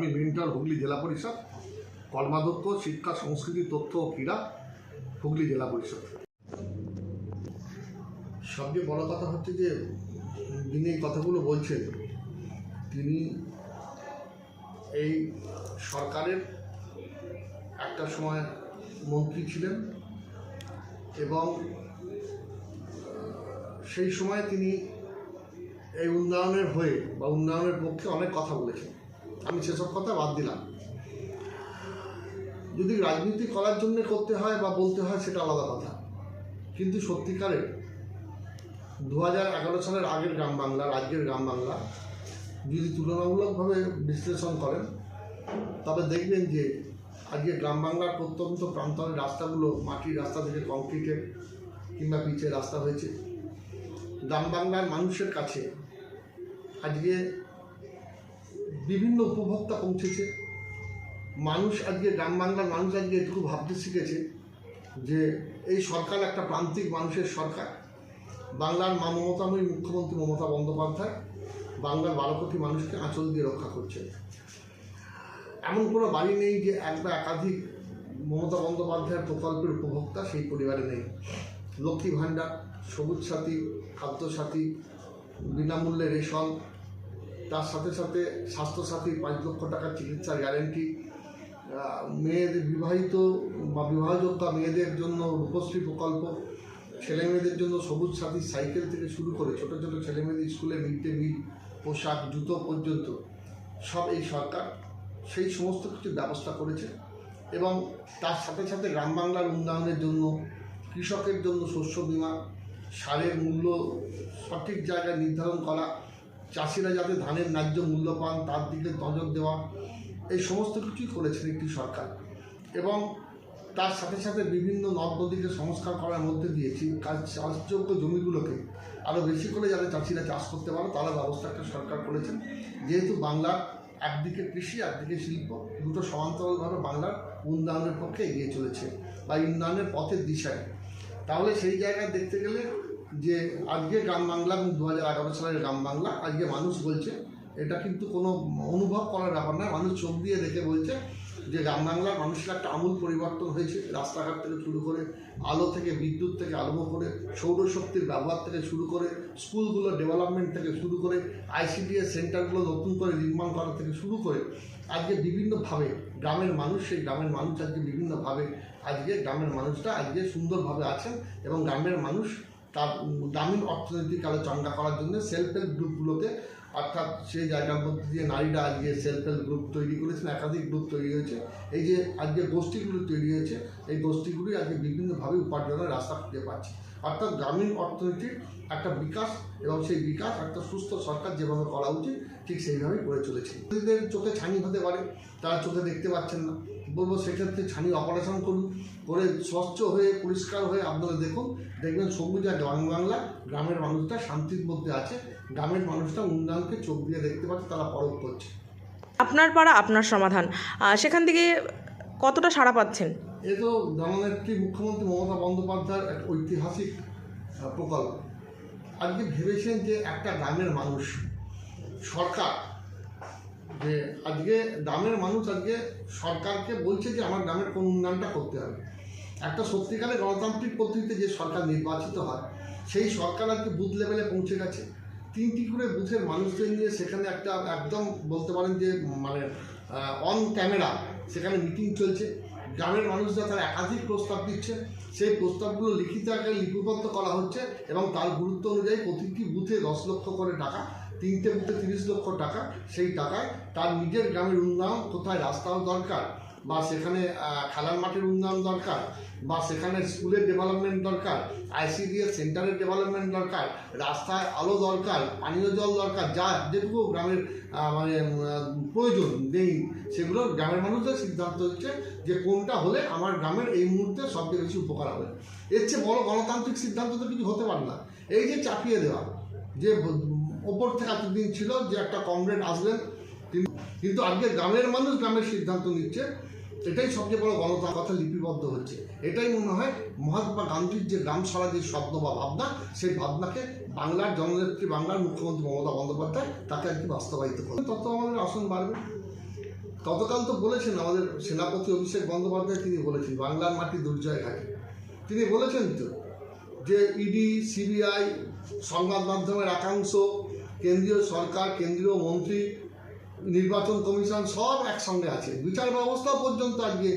আমি মেন্টাল হুগলি জেলা পরিষদ কর্মাধ্যক্ষ শিক্ষা, সংস্কৃতি, তথ্য ও ক্রীড়া হুগলি জেলা পরিষদ। সবচেয়ে বড় কথা হচ্ছে যে যিনি এই কথাগুলো বলছেন, তিনি এই সরকারের একটা সময় মন্ত্রী ছিলেন এবং সেই সময় তিনি এই উন্নয়নের হয়ে বা উন্নয়নের পক্ষে অনেক কথা বলেছেন। আমি সেসব কথা বাদ দিলাম। যদি রাজনীতি করার জন্য করতে হয় বা বলতে হয় সেটা আলাদা কথা। কিন্তু সত্যিকারের দু হাজার এগারো সালের আগের গ্রাম বাংলা, রাজ্যের গ্রাম বাংলা যদি তুলনামূলকভাবে বিশ্লেষণ করেন, তবে দেখবেন যে আজকে গ্রাম বাংলার প্রত্যন্ত প্রান্তরের রাস্তাগুলো মাটির রাস্তা থেকে কংক্রিটের কিংবা পিচের রাস্তা হয়েছে। গ্রাম বাংলার মানুষের কাছে আজকে বিভিন্ন উপভোক্তা পৌঁছেছে। মানুষ আজকে, গ্রাম বাংলার মানুষ আজকে এটুকু ভাবতে শিখেছে যে এই সরকার একটা প্রান্তিক মানুষের সরকার। বাংলার মা মমতাময়ী মুখ্যমন্ত্রী মমতা বন্দ্যোপাধ্যায় বাংলার বারো কোটি মানুষকে আঁচল দিয়ে রক্ষা করছে এমন কোনো বাড়ি নেই যে এক বা একাধিক মমতা বন্দ্যোপাধ্যায়ের প্রকল্পের উপভোক্তা সেই পরিবারে নেই। লক্ষ্মী ভাণ্ডার, সবুজ সাথী খাদ্যসাথী বিনামূল্যে রেশন তার সাথে সাথে স্বাস্থ্যসাথী পাঁচ লক্ষ টাকার চিকিৎসার গ্যারেন্টি মেয়েদের বিবাহিত বা বিবাহযোগ্য মেয়েদের জন্য রূপশ্রী প্রকল্প, ছেলে মেয়েদের জন্য সবুজ সাথী সাইকেল থেকে শুরু করে ছোট ছোট ছেলে মেয়েদের স্কুলে মিড ডে মিল, পোশাক, জুতো পর্যন্ত সব এই সরকার সেই সমস্ত কিছু ব্যবস্থা করেছে এবং তার সাথে সাথে গ্রাম বাংলার উন্নয়নের জন্য, কৃষকের জন্য শস্য বীমা, সারের মূল্য সঠিক জায়গায় নির্ধারণ করা চাষিরা যাতে ধানের ন্যায্য মূল্য পান, তার দিকে নজর দেওয়া, এই সমস্ত কিছুই করেছেন একটি সরকার। এবং তার সাথে সাথে বিভিন্ন নদ নদীকে সংস্কার করার মধ্যে দিয়েছি কাজ, চাষযোগ্য জমিগুলোকে আরও বেশি করে যাতে চাষিরা চাষ করতে পারে তারা ব্যবস্থা একটা সরকার করেছেন। যেহেতু বাংলার একদিকে কৃষি, একদিকে শিল্প, দুটো সমান্তরালভাবে বাংলার উন্নয়নের পক্ষে এগিয়ে চলেছে বা উন্নয়নের পথের দিশায়। তাহলে সেই জায়গায় দেখতে গেলে যে আজকে গ্রাম বাংলা এবং দু হাজার এগারো সালের গ্রাম বাংলা, আজকে মানুষ বলছে, এটা কিন্তু কোনো অনুভব করার ব্যাপার নয়, মানুষ চোখ দিয়ে দেখে বলছে যে গ্রাম বাংলার মানুষের একটা আমূল পরিবর্তন হয়েছে, রাস্তাঘাট থেকে শুরু করে আলো থেকে, বিদ্যুৎ থেকে আরম্ভ করে সৌরশক্তির ব্যবহার থেকে শুরু করে, স্কুলগুলো ডেভেলপমেন্ট থেকে শুরু করে, আইসিডিএস সেন্টারগুলো নতুন করে নির্মাণ করা থেকে শুরু করে, আজকে বিভিন্নভাবে গ্রামের মানুষ, সেই গ্রামের মানুষ আজকে বিভিন্নভাবে, আজকে গ্রামের মানুষরা আজকে সুন্দরভাবে আছেন এবং গ্রামের মানুষ তার গ্রামীণ অর্থনৈতিক আলো চাঙ্গা করার জন্য সেলফ হেল্প গ্রুপগুলোকে অর্থাৎ সেই জায়গার মধ্যে দিয়ে নারীরা আজকে সেলফ হেল্প গ্রুপ তৈরি করেছেন একাধিক গ্রুপ তৈরি হয়েছে, এই যে আজকে গোষ্ঠীগুলো তৈরি হয়েছে, এই গোষ্ঠীগুলি আজকে বিভিন্নভাবে উপার্জনের রাস্তা খুঁজে পাচ্ছে। অর্থাৎ গ্রামীণ অর্থনীতির একটা বিকাশ এবং সেই বিকাশ একটা সুস্থ সরকার যেভাবে করা উচিত, ঠিক সেইভাবেই করে চলেছে। চোখে ছানি হতে পারে, তারা চোখে দেখতে পাচ্ছেন না। বলব সেক্ষেত্রে ছানি অপারেশন করুন করে স্বচ্ছ হয়ে পরিষ্কার হয়ে আপনারা দেখুন দেখবেন সবুজা গ্রাম বাংলা গ্রামের মানুষটা শান্তির মধ্যে আছে গ্রামের মানুষটা উন্নয়নকে চোখ দিয়ে দেখতে পাচ্ছে তারা পরখ করছে। আপনার পাড়া আপনার সমাধান। সেখান থেকে কতটা সাড়া পাচ্ছেন? এ তো জননেত্রী মুখ্যমন্ত্রী মমতা বন্দ্যোপাধ্যায়ের এক ঐতিহাসিক প্রকল্প। আজকে ভেবেছেন যে একটা গ্রামের মানুষ সরকার যে আজকে গ্রামের মানুষ আজকে সরকারকে বলছে যে আমার গ্রামের কোন উন্নয়নটা করতে হবে। একটা সত্যিকারের গণতান্ত্রিক পদ্ধতিতে যে সরকার নির্বাচিত হয়, সেই সরকার আজকে বুথ লেভেলে পৌঁছে গেছে। তিনটি করে বুথের মানুষদের নিয়ে সেখানে একটা একদম বলতে পারেন যে মানে অন ক্যামেরা সেখানে মিটিং চলছে। গ্রামের মানুষরা তারা একাধিক প্রস্তাব দিচ্ছে। সেই প্রস্তাবগুলো লিখিত আকারে লিপিবদ্ধ করা হচ্ছে এবং তার গুরুত্ব অনুযায়ী প্রতিটি বুথে দশ লক্ষ করে টাকা তিনটে বুথে তিরিশ লক্ষ টাকা, সেই টাকায় তার নিজের গ্রামের উন্নয়ন কোথায় রাস্তাও দরকার, বা সেখানে খেলার মাঠের উন্নয়ন দরকার, বা সেখানে স্কুলের ডেভেলপমেন্ট দরকার আইসিডিএস সেন্টারের ডেভেলপমেন্ট দরকার, রাস্তায় আলো দরকার, পানীয় জল দরকার, যা যেটুকু গ্রামের মানে প্রয়োজন, নেই, সেগুলো গ্রামের মানুষদের সিদ্ধান্ত হচ্ছে যে কোনটা হলে আমার গ্রামের এই মুহূর্তে সবচেয়ে বেশি উপকার হবে। এর চেয়ে বড় গণতান্ত্রিক সিদ্ধান্ত তো কিছু হতে পারে না। এই যে চাপিয়ে দেওয়া, যে ওপর থেকে এতদিন ছিল যে একটা কমরেড আসলেন। কিন্তু- আজকে গ্রামের মানুষ গ্রামের সিদ্ধান্ত নিচ্ছে। এটাই সবচেয়ে বড় গণতার কথা, লিপিবদ্ধ হচ্ছে। এটাই মনে হয় মহাত্মা গান্ধীর যে গ্রাম স্বরাজের শব্দ বা ভাবনা, সেই ভাবনাকে বাংলার জননেত্রী, বাংলার মুখ্যমন্ত্রী মমতা বন্দ্যোপাধ্যায় তাকে আর কি বাস্তবায়িত করবে তত আমাদের আসন বাড়বে। গতকাল তো বলেছেন আমাদের সেনাপতি অভিষেক বন্দ্যোপাধ্যায়, তিনি বলেছেন, বাংলার মাটি দুর্জয় ঘাটে তিনি বলেছেন তো, যে ইডি, সিবিআই, সংবাদ মাধ্যমের একাংশ কেন্দ্রীয় সরকার, কেন্দ্রীয় মন্ত্রী, নির্বাচন কমিশন সব একসঙ্গে আছে। বিচার ব্যবস্থা পর্যন্ত আজকে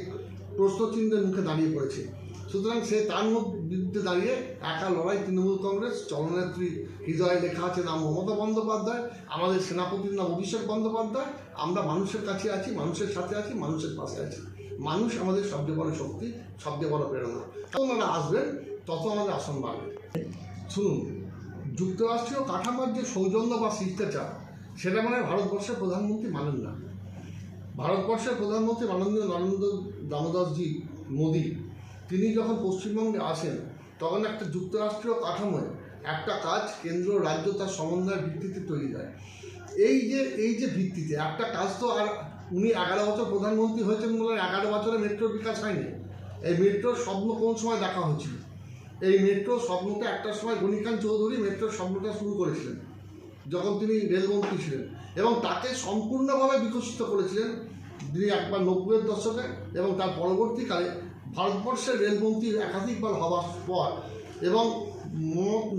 প্রশ্নচিহ্নের মুখে দাঁড়িয়ে পড়েছে। সুতরাং সে তার বিরুদ্ধে দাঁড়িয়ে একা লড়াই তৃণমূল কংগ্রেস, চলনেত্রী হৃদয়ে লেখা আছে নাম মমতা বন্দ্যোপাধ্যায়, আমাদের সেনাপতির নাম অভিষেক বন্দ্যোপাধ্যায়। আমরা মানুষের কাছে আছি, মানুষের সাথে আছি, মানুষের পাশে আছি। মানুষ আমাদের সবচেয়ে বড় শক্তি, সবচেয়ে বড় প্রেরণা। ওনারা আসবেন, তত আমাদের আসন বাড়বে। শুনুন যুক্তরাষ্ট্রীয় কাঠামোর যে সৌজন্য বা শিষ্টাচার, সেটা মানে ভারতবর্ষের প্রধানমন্ত্রী মানেন না। ভারতবর্ষের প্রধানমন্ত্রী মাননীয় নরেন্দ্র দামোদরজি মোদী, তিনি যখন পশ্চিমবঙ্গে আসেন, তখন একটা যুক্তরাষ্ট্রীয় কাঠামোয় একটা কাজ কেন্দ্র রাজ্য তার সমন্বয়ের ভিত্তিতে তৈরি হয়। এই যে এই যে ভিত্তিতে একটা কাজ তো আর উনি এগারো বছর প্রধানমন্ত্রী হয়েছেন বলে এগারো বছরে মেট্রোর বিকাশ হয়নি। এই মেট্রোর স্বপ্ন কোন সময় দেখা হয়েছিল? এই মেট্রো স্বপ্নটা একটা সময় গণিকান চৌধুরী মেট্রোর স্বপ্নটা শুরু করেছিলেন, যখন তিনি রেলমন্ত্রী ছিলেন। এবং তাকে সম্পূর্ণভাবে বিকশিত করেছিলেন তিনি একবার নব্বইয়ের দশকে এবং তার পরবর্তীকালে ভারতবর্ষের রেলমন্ত্রী একাধিকবার হবার পর। এবং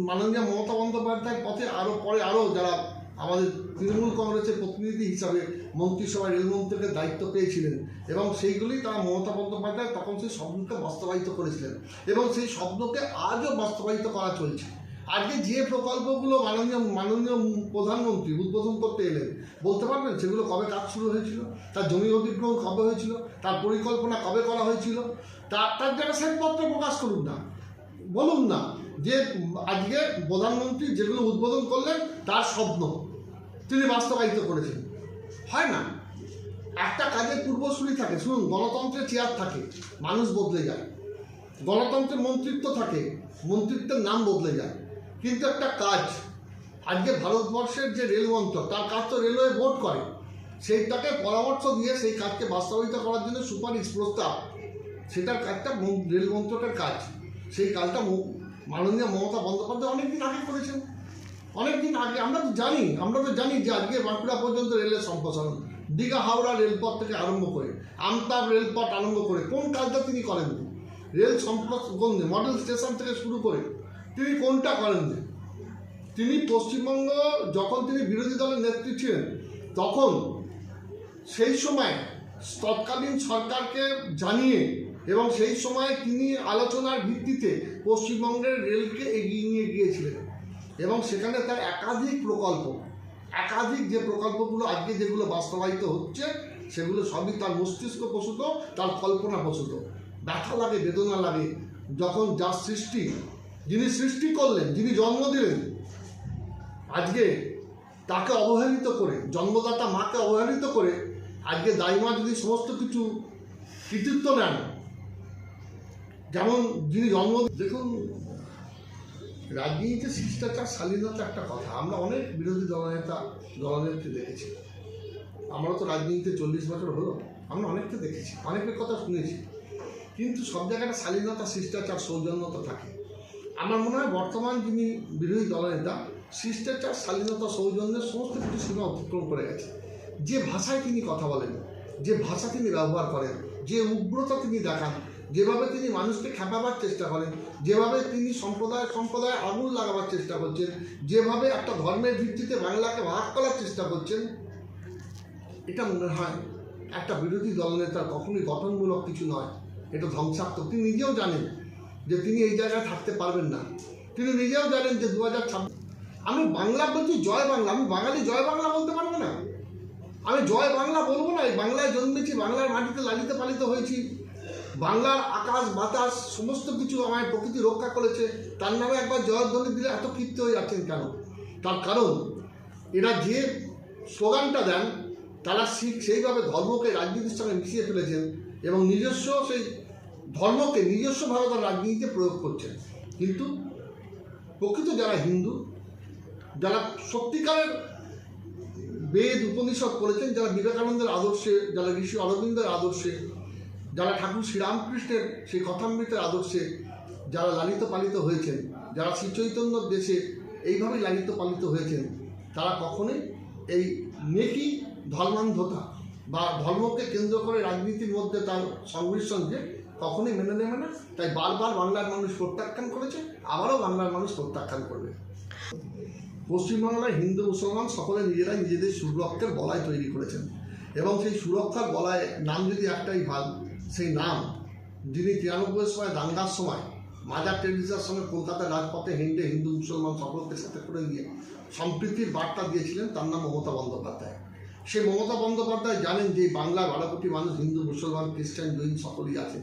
মাননীয় মমতা বন্দ্যোপাধ্যায়ের পথে আরও পরে আরও যারা আমাদের তৃণমূল কংগ্রেসের প্রতিনিধি হিসাবে মন্ত্রিসভায় রেলমন্ত্রীকে দায়িত্ব পেয়েছিলেন এবং সেইগুলি তারা মমতা বন্দ্যোপাধ্যায় তখন সেই স্বপ্নকে বাস্তবায়িত করেছিলেন এবং সেই স্বপ্নকে আজও বাস্তবায়িত করা চলছে। আজকে যে প্রকল্পগুলো মাননীয় মাননীয় প্রধানমন্ত্রী উদ্বোধন করতে এলেন, বলতে পারবেন সেগুলো কবে কাজ শুরু হয়েছিল? তার জমি অধিগ্রহণ কবে হয়েছিল? তার পরিকল্পনা কবে করা হয়েছিল? তার তার যারা শ্বেতপত্র প্রকাশ করুন না, বলুন না। যে আজকে প্রধানমন্ত্রী যেগুলো উদ্বোধন করলেন, তার স্বপ্ন। তিনি বাস্তবায়িত করেছেন। হয় না? একটা কাজের পূর্বসূরি থাকে। শুনুন, গণতন্ত্রের চেয়ার থাকে, মানুষ বদলে যায়। গণতন্ত্রের মন্ত্রিত্ব থাকে, মন্ত্রিত্বের নাম বদলে যায়। কিন্তু একটা কাজ, আজকে ভারতবর্ষের যে রেলমন্ত্র তার কাজ তো রেলওয়ে বোর্ড করে। সেইটাকে পরামর্শ দিয়ে সেই কাজকে বাস্তবায়িত করার জন্য সুপারিশ, প্রস্তাব। সেটার কাজটা মন- রেল মন্ত্রকের কাজ। সেই কাজটা মাননীয় মমতা বন্দ্যোপাধ্যায় অনেকদিন আগে করেছেন। অনেকদিন আগে, আমরা তো জানি, আমরা তো জানি যে আজকে বাঁকুড়া পর্যন্ত রেলের সম্প্রসারণ। দীঘা, হাওড়া রেলপথ থেকে আরম্ভ করে আমতাব রেলপথ আরম্ভ করে কোন কাজটা তিনি করেন? রেল সম্প্রসারণ মডেল স্টেশন থেকে শুরু করে তিনি কোনটা করেননি তিনি পশ্চিমবঙ্গ, যখন তিনি বিরোধী দলের নেত্রী ছিলেন, তখন সেই সময় তৎকালীন সরকারকে জানিয়ে এবং সেই সময় তিনি আলোচনার ভিত্তিতে পশ্চিমবঙ্গের রেলকে এগিয়ে নিয়ে গিয়েছিলেন। এবং সেখানে তার একাধিক প্রকল্প, একাধিক যে প্রকল্পগুলো আজকে যেগুলো বাস্তবায়িত হচ্ছে, সেগুলো সবই তার মস্তিষ্ক প্রসূত, তার কল্পনা প্রসূত। ব্যথা লাগে, বেদনা লাগে। যখন যার সৃষ্টি, যিনি সৃষ্টি করলেন, যিনি জন্ম দিলেন, আজকে তাকে অবহেলিত করে, জন্মদাতা মাকে অবহেলিত করে, আজকে দাইমা যদি সমস্ত কিছু কৃতিত্ব নেন যেমন যিনি জন্ম দেখুন, রাজনীতিতে শিষ্টাচার, শালীনতা একটা কথা। আমরা অনেক বিরোধী দলনেতা, দলনেত্রী দেখেছি। আমরা তো রাজনীতিতে চল্লিশ বছর হলো, আমরা অনেককে দেখেছি, অনেকের কথা শুনেছি। কিন্তু সব জায়গায় শালীনতা, শিষ্টাচার, সৌজন্যতা থাকে। আমার মনে হয় বর্তমান যিনি বিরোধী দলনেতা, শিষ্টাচার, শালীনতা সৌজন্যের সমস্ত কিছু সীমা অতিক্রম করে গেছে। যে ভাষায় তিনি কথা বলেন, যে ভাষা তিনি ব্যবহার করেন, যে উগ্রতা তিনি দেখান যেভাবে তিনি মানুষকে খেপাবার চেষ্টা করেন, যেভাবে তিনি সম্প্রদায় সম্প্রদায় আগুন লাগাবার চেষ্টা করছেন, যেভাবে একটা ধর্মের ভিত্তিতে বাংলাকে ভাগ করার চেষ্টা করছেন, এটা মনে হয় একটা বিরোধী দলনেতার কখনোই গঠনমূলক কিছু নয়। এটা ধ্বংসাত্মক। তিনি নিজেও জানেন যে তিনি এই জায়গায় থাকতে পারবেন না। তিনি নিজেও জানেন যে দু হাজার আমি বাংলা বলছি জয় বাংলা, আমি বাঙালি জয় বাংলা বলতে পারব না। আমি জয় বাংলা বলব না, এই বাংলায় জন্মেছি, বাংলার মাটিতে লালিত পালিত হয়েছি। বাংলার আকাশ, বাতাস, সমস্ত কিছু আমায় প্রকৃতি রক্ষা করেছে। তার নামে একবার জয়ধ্বনি দিলে এত ক্ষিপ্ত হয়ে যাচ্ছেন কেন? তার কারণ, এরা যে স্লোগানটা দেন, তারা শিখ সেইভাবে ধর্মকে, রাজনীতির সঙ্গে মিশিয়ে ফেলেছেন এবং নিজস্ব সেই ধর্মকে নিজস্বভাবে তারা রাজনীতিতে প্রয়োগ করছেন। কিন্তু প্রকৃত যারা হিন্দু, যারা সত্যিকারের বেদ, উপনিষদ করেছেন যারা বিবেকানন্দের আদর্শে, যারা ঋষি অরবিন্দের আদর্শে যারা ঠাকুর শ্রীরামকৃষ্ণের সেই কথামৃতের আদর্শে যারা লালিত পালিত হয়েছেন, যারা শ্রী চৈতন্যর দেশে এইভাবেই লালিত পালিত হয়েছেন, তারা কখনোই এই নেকি ধর্মান্ধতা বা ধর্মকে কেন্দ্র করে রাজনীতির মধ্যে তার সংমিশ্রণকে কখনোই মেনে নেবে না। তাই বারবার বাংলার মানুষ প্রত্যাখ্যান করেছে, আবারও বাংলার মানুষ প্রত্যাখ্যান করবে। পশ্চিমবাংলায় হিন্দু, মুসলমান সকলে নিজেরাই নিজেদের সুরক্ষার বলায় তৈরি করেছেন এবং সেই সুরক্ষার বলায় নাম যদি একটাই ভালো সেই নাম, যিনি তিরানব্বই সময় দাঙ্গার সময় মাজার টেরিসার সঙ্গে কলকাতার রাজপথে হেঁটে হিন্দু মুসলমান সকলকে সাথে করে নিয়ে সম্প্রীতির বার্তা দিয়েছিলেন, তার নাম মমতা বন্দ্যোপাধ্যায়। সেই মমতা বন্দ্যোপাধ্যায় জানেন যে বাংলার বারো কোটি মানুষ হিন্দু, মুসলমান, খ্রিস্টান, জৈন সকলেই আছে।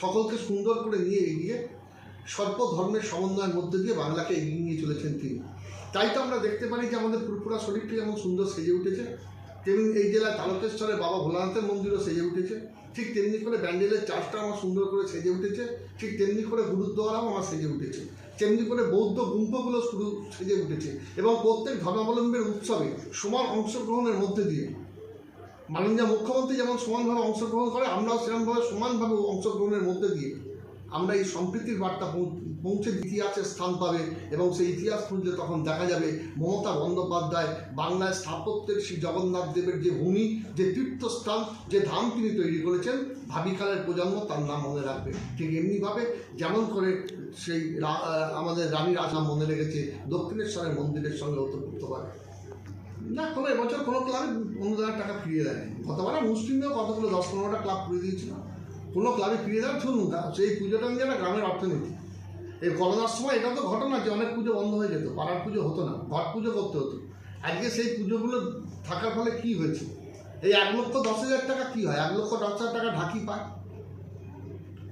সকলকে সুন্দর করে নিয়ে এগিয়ে সর্ব ধর্মের সমন্বয়ের মধ্যে দিয়ে বাংলাকে এগিয়ে নিয়ে চলেছেন তিনি। তাই তো আমরা দেখতে পারি যে আমাদের ফুরফুরা শরীরটি যেমন সুন্দর সেজে উঠেছে তেমনি এই জেলায় তারকেশ্বরে বাবা ভোলানাথের মন্দিরও সেজে উঠেছে। ঠিক তেমনি করে ব্যান্ডেলের চার্চটা আমার সুন্দর করে সেজে উঠেছে। ঠিক তেমনি করে গুরুদ্বারাও আমার সেজে উঠেছে। তেমনি করে বৌদ্ধ গুম্ফগুলো শুরু সেজে উঠেছে এবং প্রত্যেক ধর্মাবলম্বীর উৎসবে সমান অংশগ্রহণের মধ্যে দিয়ে। মাননীয় মুখ্যমন্ত্রী যেমন সমানভাবে অংশগ্রহণ করে, আমরাও সেরকমভাবে সমানভাবে অংশগ্রহণের মধ্যে দিয়ে আমরা এই সম্প্রীতির বার্তা পৌঁছে ইতিহাসে স্থান পাবে এবং সেই ইতিহাস খুঁজলে তখন দেখা যাবে মমতা বন্দ্যোপাধ্যায় বাংলায় স্থাপত্যের শ্রী জগন্নাথ দেবের যে ভূমি, যে তীর্থস্থান, যে ধাম তিনি তৈরি করেছেন, ভাবিকালের প্রজন্ম তার নাম মনে রাখবে। ঠিক এমনিভাবে যেমন করে সেই আমাদের রানীর আসাম মনে রেখেছে, দক্ষিণেশ্বরের মন্দিরের সঙ্গে করে। না, কোনো এবছর কোনো ক্লাবে অনুদানের টাকা ফিরিয়ে দেয়নি। গতবার মুসলিমরাও কতগুলো দশ পনেরোটা ক্লাব করে দিয়েছিল। কোনো ক্লাবে ফিরে দেওয়ার শুনুন তা সেই পুজোটা নিয়ে না গ্রামের অর্থনীতি। এই করোনার সময় এটা তো ঘটনা যে অনেক পুজো বন্ধ হয়ে যেত, পাড়ার পুজো হতো না, ঘট পুজো করতে হতো। আজকে সেই পুজোগুলো থাকার ফলে কি হয়েছে? এই এক লক্ষ দশ হাজার টাকা কী হয়? এক লক্ষ দশ হাজার টাকা ঢাকি পায়।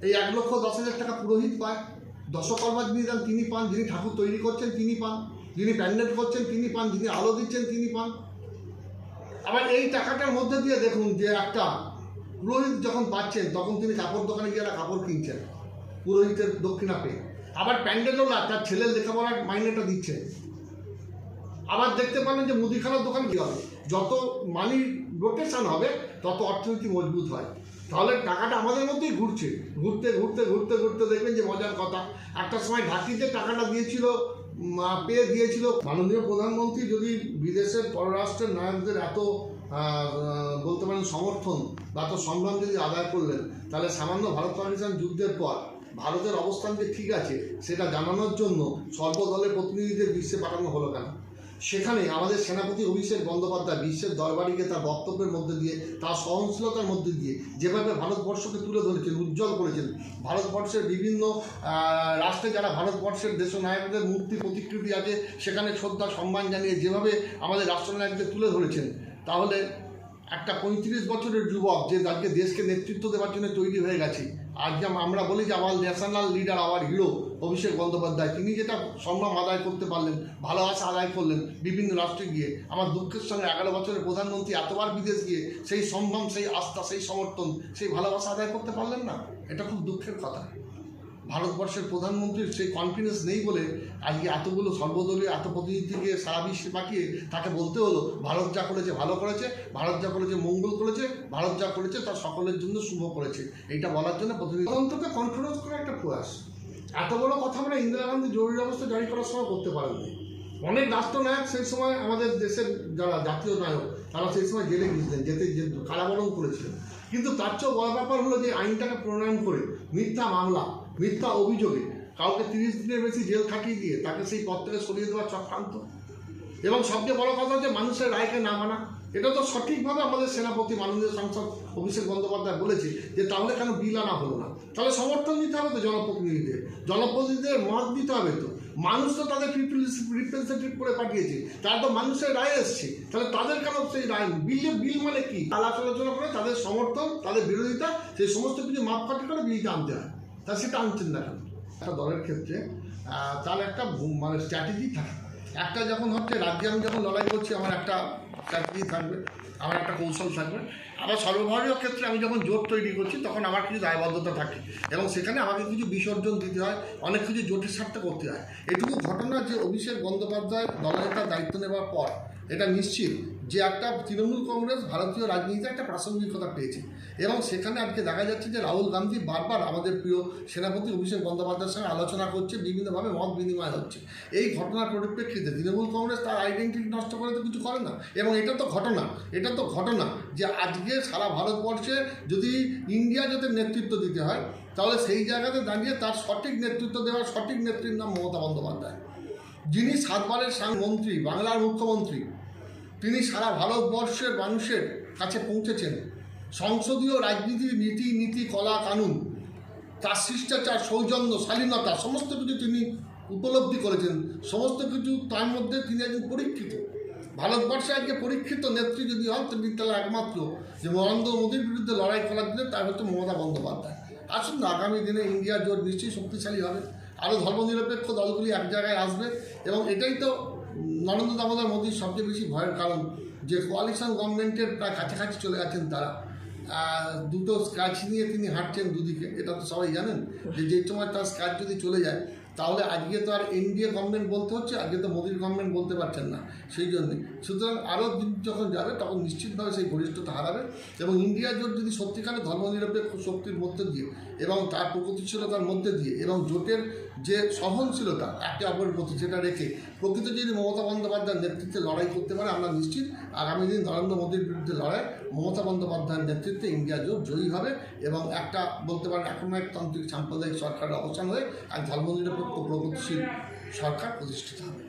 এই এক লক্ষ দশ হাজার টাকা পুরোহিত পায়। দশকর্মা যিনি দেন, তিনি পান। যিনি ঠাকুর তৈরি করছেন, তিনি পান। যিনি প্যান্ডেল করছেন, তিনি পান। যিনি আলো দিচ্ছেন, তিনি পান। আবার এই টাকাটার মধ্যে দিয়ে দেখুন যে একটা পুরোহিত যখন পাচ্ছেন, তখন তিনি কাপড় দোকানে গিয়ে কাপড় কিনছেন। পুরোহিতের দক্ষিণা পেয়ে। আবার প্যান্ডেলও না তার ছেলের লেখাপড়ার মাইনেটা দিচ্ছেন। আবার দেখতে পাবেন যে মুদিখানার দোকান কী হবে? যত মানি রোটেশন হবে, তত অর্থনীতি মজবুত হয়। তাহলে টাকাটা আমাদের মধ্যেই ঘুরছে। ঘুরতে ঘুরতে ঘুরতে ঘুরতে দেখবেন যে মজার কথা। একটা সময় ঢাকিতে টাকাটা দিয়েছিল পেয়ে দিয়েছিল। মাননীয় প্রধানমন্ত্রী যদি বিদেশের পররাষ্ট্রের নায়কদের এত বলতে পারেন সমর্থন বা তো সম্মান যদি আদায় করলেন, তাহলে সামান্য ভারত পাকিস্তান যুদ্ধের পর ভারতের অবস্থান যে ঠিক আছে, সেটা জানানোর জন্য সর্বদলের প্রতিনিধিদের বিশ্বে পাঠানো হলো কেন? সেখানে আমাদের সেনাপতি অভিষেক বন্দ্যোপাধ্যায় বিশ্বের দরবারিকে তার বক্তব্যের মধ্যে দিয়ে, তার সহনশীলতার মধ্যে দিয়ে যেভাবে ভারতবর্ষকে তুলে ধরেছেন, উজ্জ্বল করেছেন, ভারতবর্ষের বিভিন্ন রাষ্ট্রে যারা ভারতবর্ষের দেশনায়কদের মূর্তি প্রতিকৃতি আছে, সেখানে শ্রদ্ধা, সম্মান জানিয়ে যেভাবে আমাদের রাষ্ট্রনায়কদের তুলে ধরেছেন তাহলে একটা পঁয়ত্রিশ বছরের যুবক যে আজকে দেশকে নেতৃত্ব দেওয়ার জন্য তৈরি হয়ে গেছে আম- আমরা বলি যে আমার national leader our hero Abhishek Bandyopadhyay, তিনি যেটা সম্মান আদায় করতে পারলেন, ভালোবাসা আদায় করলেন বিভিন্ন রাষ্ট্রে গিয়ে, আমার দুঃখের সঙ্গে এগারো বছরের প্রধানমন্ত্রী এতবার বিদেশ গিয়ে সেই সম্মান সেই আস্থা, সেই সমর্থন, সেই ভালোবাসা আদায় করতে পারলেন না? এটা খুব দুঃখের কথা। ভারতবর্ষের প্রধানমন্ত্রীর সেই কনফিডেন্স নেই বলে আজকে এতগুলো সর্বদলীয় এত প্রতিনিধিকে সারা বিশ্বে পাঠিয়ে তাকে বলতে হলো, ভারত যা করেছে ভালো করেছে, ভারত যা করেছে মঙ্গল করেছে, ভারত যা করেছে তা সকলের জন্য শুভ করেছে। এইটা বলার জন্য প্রতিনিধি তদন্তকে কন্ট্রোল করার একটা প্রয়াস। এত বড় কথা আমরা ইন্দিরা গান্ধী জরুরি অবস্থা জারি করার সময় করতে পারেননি। অনেক রাষ্ট্রনায়ক সেই সময় আমাদের দেশের যারা জাতীয় নায়ক, তারা সেই সময় জেলে গিয়েছিলেন, যেতে কারাবরণ করেছিলেন। কিন্তু তার চেয়েও বড় ব্যাপার হলো যে আইনটাকে প্রণয়ন করে মিথ্যা মামলা, মিথ্যা অভিযোগে কাউকে তিরিশ দিনের বেশি জেল খাটিয়ে দিয়ে তাকে সেই পদ থেকে সরিয়ে দেওয়ার চক্রান্ত। এবং সবচেয়ে বড় কথা হচ্ছে মানুষের রায়কে না মানা। এটা তো সঠিকভাবে আমাদের সেনাপতি, মাননীয় সাংসদ অভিষেক বন্দ্যোপাধ্যায় বলেছে যে তাহলে কেন বিল আনা হলো না? তাহলে সমর্থন দিতে হবে তো জনপ্রতিনিধিদের। জনপ্রতিনিধিদের মত দিতে হবে তো। মানুষ তো তাদের রিপ্রেজেন্টেটিভ করে পাঠিয়েছে, তারা তো মানুষের রায় এসছে। তাহলে তাদের কেন সেই রায়? বিল বিল মানে কি? আলাপ আলোচনা করে তাদের সমর্থন, তাদের বিরোধিতা, সেই সমস্ত কিছু মাপকাঠি করে বিলটা আনতে হয়। তা সেটা আনছেন না কেন? একটা দলের ক্ষেত্রে তার একটা মানে স্ট্র্যাটেজি থাকে। একটা যখন হচ্ছে, রাজ্যে আমি যখন লড়াই করছি, আমার একটা স্ট্র্যাটেজি থাকবে, আমার একটা কৌশল থাকবে। আবার সর্বভারতীয় ক্ষেত্রে আমি যখন জোট তৈরি করছি, তখন আমার কিছু দায়বদ্ধতা থাকে। এবং সেখানে আমাকে কিছু বিসর্জন দিতে হয়, অনেক কিছু জোটের স্বার্থে করতে হয়। এটুকু ঘটনা যে অভিষেক বন্দ্যোপাধ্যায় দলনেতার দায়িত্ব নেওয়ার পর, এটা নিশ্চিত যে একটা তৃণমূল কংগ্রেস ভারতীয় রাজনীতিতে একটা প্রাসঙ্গিকতা পেয়েছে। এবং সেখানে আজকে দেখা যাচ্ছে যে রাহুল গান্ধী বারবার আমাদের প্রিয় সেনাপতি অভিষেক বন্দ্যোপাধ্যায়ের সঙ্গে আলোচনা করছে, বিভিন্নভাবে মত বিনিময় হচ্ছে। এই ঘটনার পরিপ্রেক্ষিতে তৃণমূল কংগ্রেস তার আইডেন্টিটি নষ্ট করে তো কিছু করে না। এবং এটা তো ঘটনা, এটা তো ঘটনা যে আজকে সারা ভারতবর্ষে যদি ইন্ডিয়া যাতে নেতৃত্ব দিতে হয়, তাহলে সেই জায়গাতে দাঁড়িয়ে তার সঠিক নেতৃত্ব দেওয়ার সঠিক নেত্রীর নাম মমতা বন্দ্যোপাধ্যায়। যিনি সাতবারের মন্ত্রী বাংলার মুখ্যমন্ত্রী, তিনি সারা ভারতবর্ষের মানুষের কাছে পৌঁছেছেন। সংসদীয় রাজনীতির নীতি নীতি, কলা, কানুন তার শিষ্টাচার সৌজন্য, শালীনতা, সমস্ত কিছু তিনি উপলব্ধি করেছেন। সমস্ত কিছু তার মধ্যে তিনি একজন পরীক্ষিত। ভারতবর্ষে আজকে পরীক্ষিত নেত্রী যদি হন, তিনি তাহলে একমাত্র যে নরেন্দ্র মোদীর বিরুদ্ধে লড়াই করার জন্য তার হচ্ছে মমতা বন্দ্যোপাধ্যায়। আসুন না, আগামী দিনে ইন্ডিয়ার জোট নিশ্চয়ই শক্তিশালী হবে। আরও ধর্মনিরপেক্ষ দলগুলি এক জায়গায় আসবে এবং এটাই তো নরেন্দ্র দামোদর মোদীর সবচেয়ে বেশি ভয়ের কারণ। যে কোয়ালিশন গভর্নমেন্টের প্রায় কাছাকাছি চলে গেছেন তারা। দুটো স্ক্র্যাচ নিয়ে তিনি হাঁটছেন দুদিকে, এটা তো সবাই জানেন যে যে সময় তার স্কাচ যদি চলে যায় তাহলে আজকে তো আর এনডিএ গভর্নমেন্ট বলতে হচ্ছে, আজকে তো মোদীর গভর্নমেন্ট বলতে পারছেন না, সেই জন্যে। সুতরাং আরও যখন যাবে, তখন নিশ্চিতভাবে সেই গরিষ্ঠতা হারাবে এবং ইন্ডিয়া জোট যদি সত্যিকারে ধর্মনিরপেক্ষ শক্তির মধ্যে দিয়ে এবং তার প্রগতিশীলতার মধ্যে দিয়ে এবং জোটের যে সহনশীলতা, একে অপরের প্রতি সেটা রেখে প্রকৃত যদি মমতা বন্দ্যোপাধ্যায়ের নেতৃত্বে লড়াই করতে পারে, আমরা নিশ্চিত আগামী দিন নরেন্দ্র মোদীর বিরুদ্ধে লড়াই মমতা বন্দ্যোপাধ্যায়ের নেতৃত্বে ইন্ডিয়া জোট জয়ী হবে এবং একটা বলতে পারেন, এখন এক তান্ত্রিক সাম্প্রদায়িক সরকারের অবসান হয়ে এক ধর্মনিরপেক্ষ প্রগতিশীল সরকার প্রতিষ্ঠিত হবে।